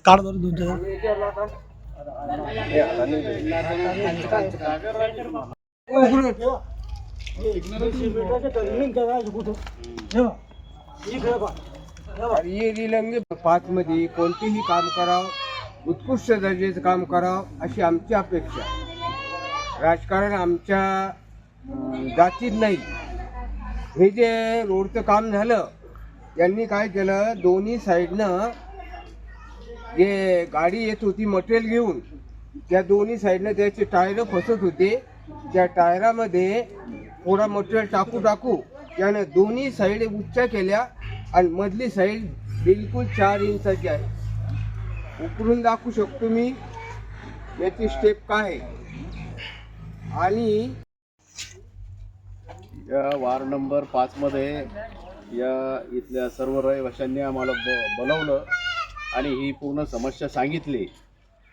काढ बरं दोन चार पाच मध्ये कोणतेही काम करावं उत्कृष्ट दर्जाचं काम करावं अशी आमची अपेक्षा राजकारण आमच्या जातीत नाही. हे जे रोडचं काम झालं यांनी काय केलं? दोन्ही साईडनं जे गाडी येत होती मटेरियल घेऊन त्या दोन्ही साईडनं त्याचे टायर फसत होते. त्या टायरामध्ये थोडा मटेरियल टाकू टाकू त्यानं दोन्ही साईड उच्चा केल्या आणि मधली साईड बिलकुल चार इंचाची आहे. उकरून दाखवू शकतो मी याची स्टेप काय आहे. आणि या वार्ड नंबर पाचमध्ये या इथल्या सर्व रहिवाशांनी आम्हाला ब बोलवलं. आणि ही पूर्ण समस्या सांगितली.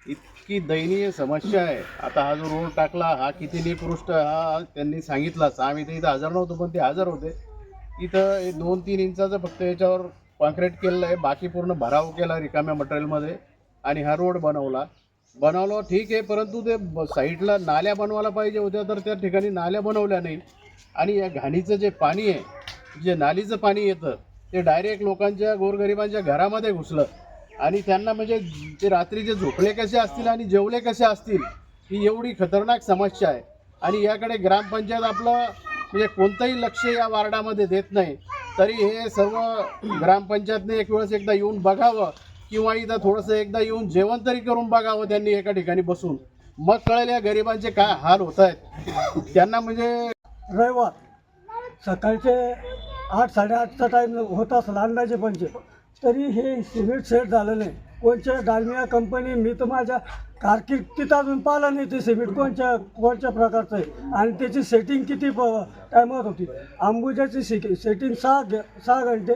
इतकी दयनीय समस्या आहे. आता हा जो रोड टाकला हा किती निकृष्ट हा त्यांनी सांगितलाच आम्ही तर इथं हजर नव्हतो पण ते हजर होते. इथं दोन तीन इंचाचं फक्त याच्यावर कॉन्क्रीट केलेलं आहे. बाकी पूर्ण भराव केला रिकाम्या मटेरियलमध्ये आणि हा रोड बनवला. बनवलं ठीक आहे परंतु ते साईडला नाल्या बनवायला पाहिजे होत्या तर त्या ठिकाणी नाल्या बनवल्या नाही. आणि या घाणीचं जे पाणी आहे जे नालीचं पाणी येतं ते डायरेक्ट लोकांच्या गोरगरिबांच्या घरामध्ये घुसलं. आणि त्यांना म्हणजे ते रात्रीचे झोपले कसे असतील आणि जेवले कसे असतील ही एवढी खतरनाक समस्या आहे. आणि याकडे ग्रामपंचायत आपलं म्हणजे कोणतंही लक्ष या वार्डामध्ये देत नाही. तरी हे सर्व ग्रामपंचायतने एक वेळेस एकदा येऊन बघावं किंवा इथं थोडंसं एकदा येऊन जेवण तरी करून बघावं त्यांनी एका ठिकाणी बसून. मग कळेल या गरिबांचे काय हाल होत आहेत. त्यांना म्हणजे रविवार. सकाळचे आठ साडेआठचा टाईम होत असेल अंदाजे पंचे तरी हे सिमेंट सेट झालं नाही. कोणच्या डालमिया कंपनी मी तर माझ्या कारकिर्दीत अजून पाहिलं नाही ते सिमेंट कोणच्या कोणत्या प्रकारचं आहे. आणि त्याची सेटिंग किती प टायमात होती? अंबुजाची से सेटिंग सहा सहा घंटे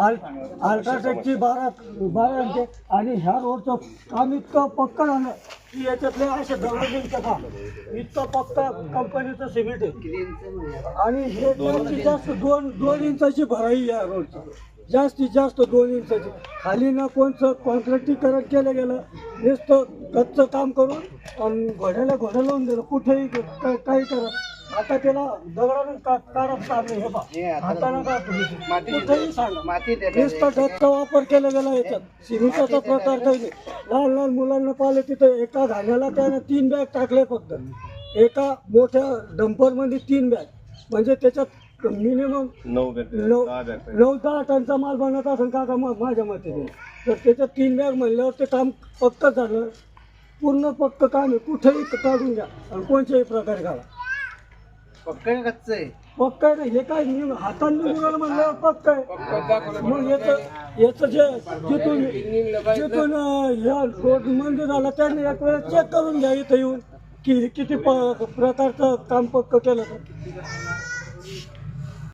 आल अल्ट्राटेकची बारा बारा घंटे आणि ह्या रोडचं काम इतकं पक्क झालं की याच्यातले असे दगडींचं काम इतकं पक्क कंपनीचं सिमेंट आहे. आणि हे जास्तीत जास्त दोन दोन इंचाची भराई या रोडची. जास्तीत जास्त दोन इंचाची खाली ना कोणचं कॉन्क्रिटीकरण केलं गेलं नुसतं कच्चं काम करून आणि घोड्याला घोड्या लावून दिलं कुठेही काही करत. आता त्याला दगडानं का काढत चालले हे बा हाताने का कुठेही सांगा. नुसतं डगचा वापर केला गेला याच्यात. सिमेंटाचा प्रकार काही नाही. लहान लहान मुलांना पाहिले तिथे एका घाण्याला त्यानं तीन बॅग टाकले फक्त. एका मोठ्या डंपरमध्ये तीन बॅग. म्हणजे त्याच्यात मिनिमम नऊ नऊ दहा टनचा माल बनत असेल का मा- माझ्या मते तरी. त्याच्यात तीन बॅग म्हणल्यावर ते काम पक्क झालं. पूर्ण पक्क काम आहे. कुठेही काढून घ्या आणि कोणत्याही प्रकारे काढा पक्क आहे ना हे काय मी हाताने निघालं म्हणल्यावर पक्क आहे. मग याचं याचं जे जिथून जिथून ह्या रोड मंजूर झाला त्यांनी एक वेळेस चेक करून घ्या इथं येऊन की किती प प्रकारचं काम पक्क केलं. तर